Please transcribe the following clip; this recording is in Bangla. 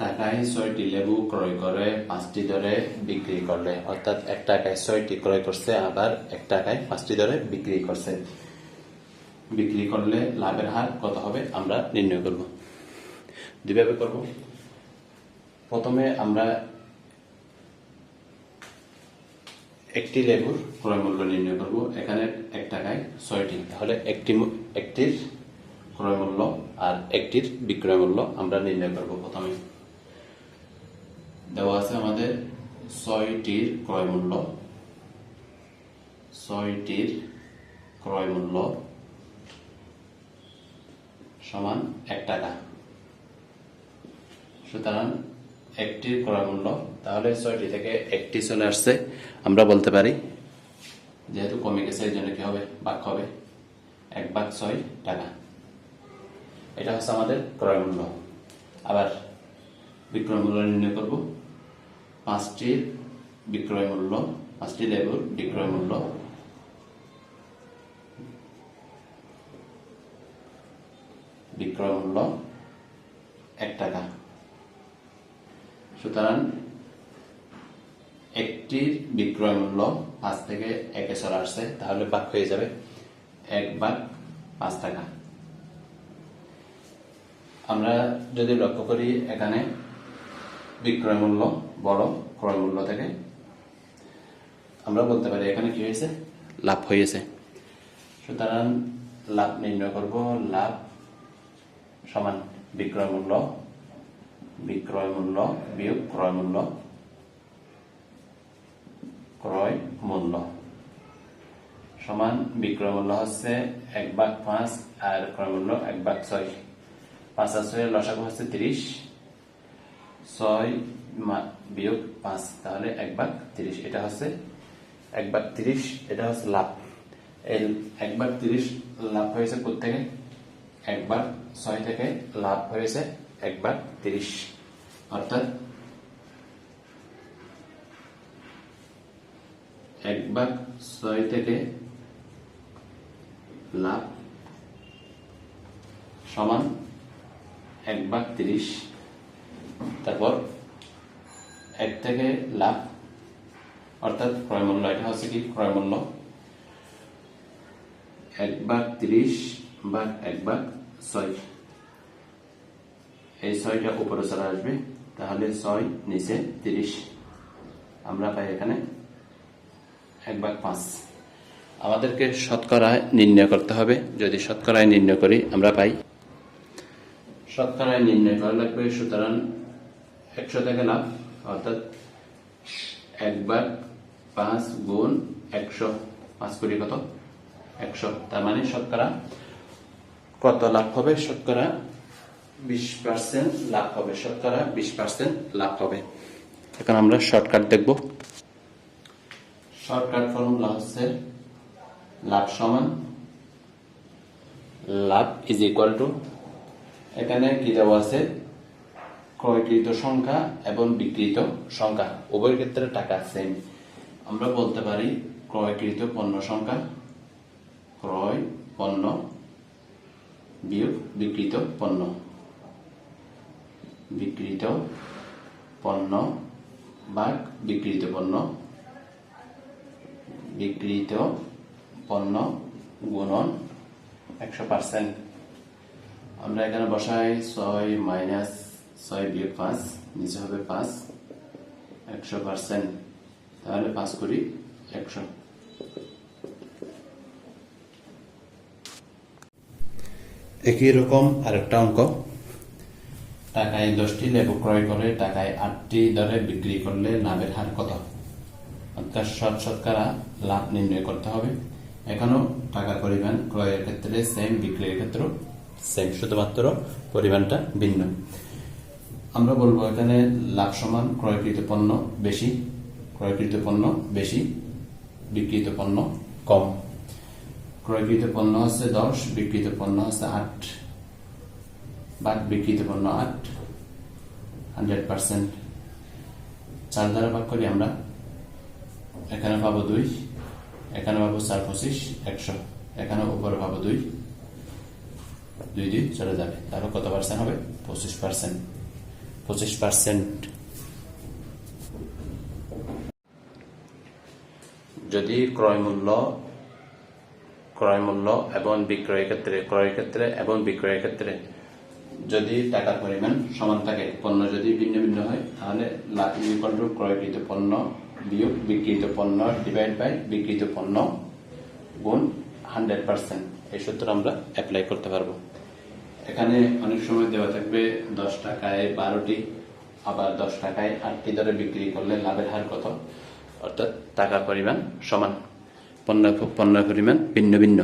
টাকায় ছয়টি লেবু ক্রয় করে পাঁচটি দরে বিক্রি করলে অর্থাৎ এক টাকায় ছয়টি ক্রয় করছে আবার এক টাকায় পাঁচটি দরে বিক্রি করছে বিক্রি করলে লাভের হার কত হবে আমরা নির্ণয় করব। দুইভাবে করব। প্রথমে আমরা একটি লেবুর ক্রয় মূল্য নির্ণয় করব। এখানে এক টাকায় ছয়টি, তাহলে একটি একটির ক্রয় মূল্য আর একটির বিক্রয় মূল্য আমরা নির্ণয় করব প্রথমে। দেওয়া আছে আমাদের ছয়টির ক্রয় মূল্য ছয়টির ক্রয় মূল্য সমান এক টাকা। সুতরাং একটির ক্রয় মূল্য তাহলে ছয়টি থেকে একটি চলে আসছে। আমরা বলতে পারি, যেহেতু কমে গেছে, এই জন্য কি হবে? বাক হবে এক বাক ছয় টাকা। এটা হচ্ছে আমাদের ক্রয় মূল্য আবার বিক্রয় মূল্য নির্ণয় করব। পাঁচটির বিক্রয় মূল্য, পাঁচটি লেবুর বিক্রয় মূল্য। বিক্রয় মূল্য এক টাকা। সুতরাং একটির বিক্রয় মূল্য পাঁচ থেকে একে চলে আসছে, তাহলে বাক হয়ে যাবে এক বাক পাঁচ টাকা। আমরা যদি লক্ষ্য করি এখানে বিক্রয় মূল্য বড় ক্রয় মূল্য থেকে। আমরা বলতে পারি, এখানে কি হয়েছে? লাভ হয়েছে। সুতরাং লাভ নির্ণয় করব, লাভ সমান বিক্রয় মূল্য বিক্রয় মূল্য বিয়োগ ক্রয় মূল্য ক্রয় মূল্য সমান বিক্রয় মূল্য হচ্ছে এক ভাগ পাঁচ আর ক্রয় মূল্য এক ভাগ ছয়। পাঁচ আর ছয়ের লসাগু হচ্ছে তিরিশ। ছয় বিয়োগ পাঁচ, তাহলে এক ভাগ তিরিশ, এটা হচ্ছে এক ভাগ তিরিশ, এটা হচ্ছে লাভ এই এক ভাগ তিরিশ লাভ হয়েছে থেকে এক ভাগ ছয় থেকে লাভ হয়েছে এক ভাগ তিরিশ। অর্থাৎ এক ভাগ ছয় থেকে লাভ সমান এক ভাগ তিরিশ। তারপর এক থেকে লাভ, অর্থাৎ ক্রয় মূল্য এটা হচ্ছে কি? ক্রয় মূল্য এক ভাগ তিরিশ ভাগ এক ভাগ ছয়। এই ছয়টা উপরে চলে আসবে, তাহলে ছয় নিচে তিরিশ। আমরা পাই এখানে এক ভাগ পাঁচ। আমাদেরকে শতকরায় নির্ণয় করতে হবে। যদি শতকরায় নির্ণয় করি, আমরা পাই। শতকরায় নির্ণয় করা লাগবে, সুতরাং একশো থেকে লাভ অর্থাৎ এক ভাগ পাঁচ গুণ একশো, পাঁচ কোটি কত? একশো। তার মানে শতকরা কত লাভ হবে? শতকরা বিশ পার্সেন্ট লাভ হবে। শতকরা বিশ পার্সেন্ট লাভ হবে। এখন আমরা শর্টকাট দেখব। শর্টকাট ফর্মুলা হচ্ছে লাভ সমান লাভ ইজ ইকুয়াল টু। এখানে কি দেওয়া আছে? ক্রয়কৃত সংখ্যা এবং বিক্রিত সংখ্যা। উভয় ক্ষেত্রে টাকা সেম আমরা বলতে পারি ক্রয়কৃত পণ্য সংখ্যা, ক্রয় পণ্য বিয়োগ বিক্রিত পণ্য। বিক্রিত পণ্য বা বিক্রিত পণ্য। বিক্রিত পণ্য গুণন একশো পার্সেন্ট আমরা এখানে বসাই ছয় মাইনাস ছয় বিয়োগ পাঁচ নিচে হবে পাঁচ একশো পার্সেন্ট। তাহলে পাঁচ করি একশো। একই রকম আরেকটা অঙ্ক। টাকায় দশটি লেবু ক্রয় করে টাকায় আটটি দরে বিক্রি করলে লাভের হার কত? অর্থাৎ শত শতকরা লাভ নির্ণয় করতে হবে। এখনও টাকার পরিমাণ ক্রয়ের ক্ষেত্রে সেম বিক্রির ক্ষেত্রেও সেম শুধুমাত্র পরিমাণটা ভিন্ন। আমরা বলব এখানে লাভ সমান ক্রয়কৃত পণ্য বেশি, ক্রয়কৃত পণ্য বেশি, বিক্রিত পণ্য কম। ক্রয়কৃত পণ্য হচ্ছে দশ, বিক্রিত পণ্য হচ্ছে আট। বাদ বিক্রিত পণ্য আট, হান্ড্রেড পার্সেন্ট। চার দ্বারা ভাগ করি আমরা। এখানে পাবো দুই, এখানে পাবো চার পঁচিশ, একশো। এখানে উপরে পাবো দুই। দুই দুই চলে যাবে। তাহলে কত পার্সেন্ট হবে? পঁচিশ পার্সেন্ট পঁচিশ পার্সেন্ট যদি ক্রয় মূল্য ক্রয় মূল্য এবং বিক্রয় ক্ষেত্রে, ক্রয় ক্ষেত্রে এবং বিক্রয় ক্ষেত্রে যদি টাকার পরিমাণ সমান থাকে, পণ্য যদি ভিন্ন ভিন্ন হয়, তাহলে ক্রয়কৃত পণ্য বিয়োগ বিক্রিত পণ্য ডিভাইড বাই বিক্রিত পণ্য গুণ হান্ড্রেড পার্সেন্ট এই সূত্র আমরা অ্যাপ্লাই করতে পারব। এখানে অনেক সময় দেওয়া থাকবে দশ টাকায় বারোটি, আবার দশ টাকায় আটটি দরে বিক্রি করলে লাভের হার কত? অর্থাৎ টাকার পরিমাণ সমান, পণ্য পণ্য পরিমাণ ভিন্ন ভিন্ন।